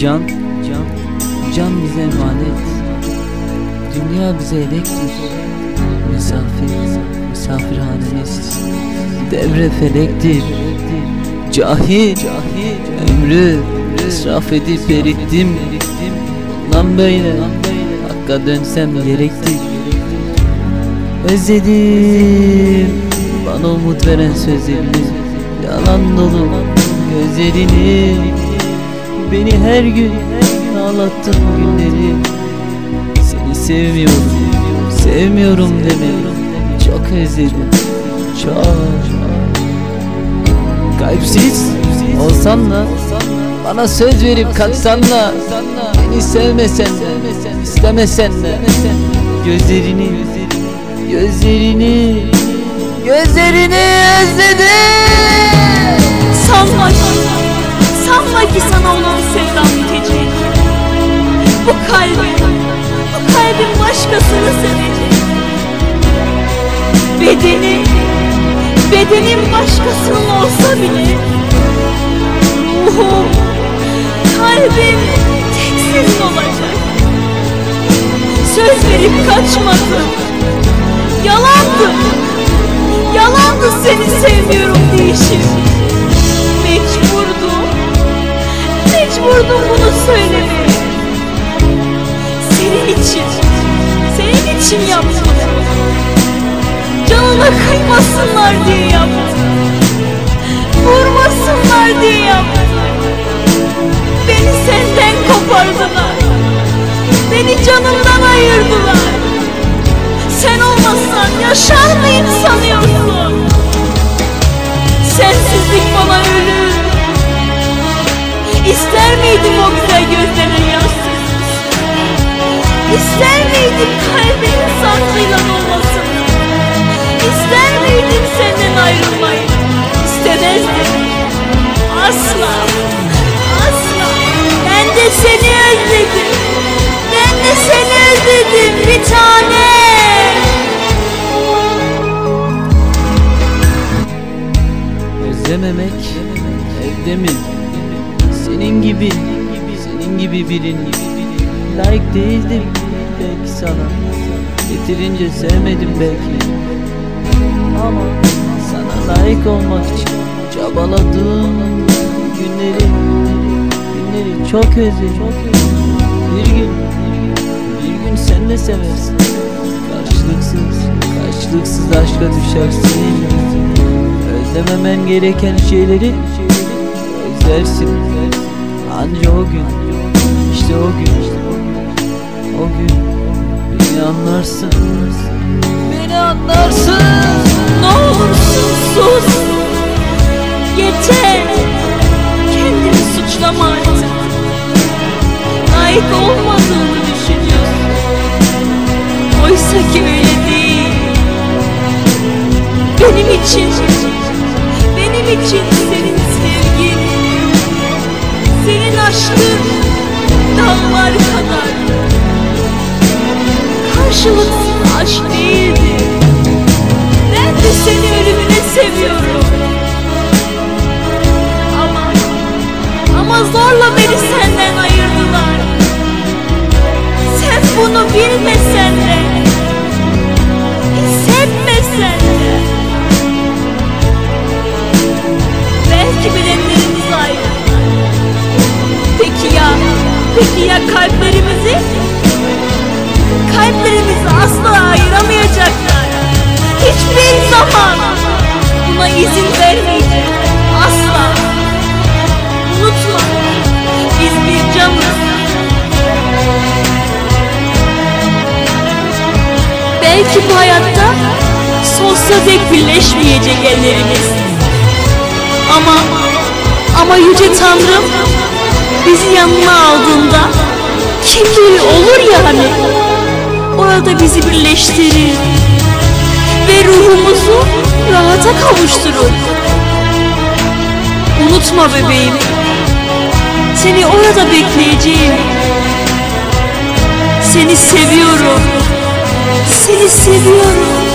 Can, can, can bize emanet. Dünya bize elektir. Misafir, misafirhanemiz Devre felektir. Cahil, ömrü israf edip erittim. Lan böyle, hakka dönsem gerektir. Özledim bana umut veren sözlerini Yalan dolu gözlerini Beni her gün ağlattın günleri. Seni sevmiyorum, sevmiyorum demeyi Çok özledim, çok. Kalpsiz olsan da Bana söz verip kaçsan da Beni sevmesen de, istemesen de. Gözlerini, gözlerini Gözlerini özledim. Sanma sanma ki sana olan sevdam bitecek. Bu kalbim, bu kalbim başkasını sevecek. Bedeni, bedenim başkasının olsa bile Ruhum, kalbim tek senin olacak. Söz verip kaçmadım. Yalandı Yalandı seni sevmiyorum diyişim Söylemeye Senin için Senin için yaptım. Canına kıymasınlar diye yaptım. Vurmasınlar diye yaptım. Beni senden kopardılar. Beni canımdan ayırdılar. Sen olmazsan yaşar mıyım sanıyorsun İster miydim kalbinin sancıyla dolmasını İster miydim senden ayrılmayı? İstemezdim. Asla. Asla. Ben de seni özledim. Ben de seni özledim bir tane. Özlememek evde mi? Senin gibi, senin gibi birini Layık değildim belki sana. Yeterince sevmedim belki. Ama sana layık olmak için Çabaladığım günleri Günleri çok özledim. Bir gün, bir gün sen de seversin. Karşılıksız, karşılıksız aşka düşersin. Özlememen gereken şeyleri özlersin. Anca o gün işte o gün anlarsın. Beni anlarsın. Ne olursun sus. Yeter. Kendini suçlama artık. Layık olmadığını düşünüyorsun. Oysa ki öyle değil. Benim için. Benim için senin sevgin. Senin aşkın Dağlar kadar Karşılıksız aşk değildi. Ben de seni ölümüne seviyorum. Ama Ama zorla beni senden ayırdılar. Sen bunu bilmesen de Hissetmesen de. Belki bilenlerimiz ayrı Peki ya Peki ya kalplerimizi Kalplerimizi asla ayıramayacaklar Hiçbir zaman buna izin vermeyeceğim. Asla. Unutma. Biz bir canız. Belki bu hayatta sonsuza dek birleşmeyecek ellerimiz. Ama ama yüce Tanrım bizi yanına aldığında orada bizi birleştirir ve ruhumuzu rahata kavuşturur. Unutma bebeğim, seni orada bekleyeceğim. Seni seviyorum, seni seviyorum.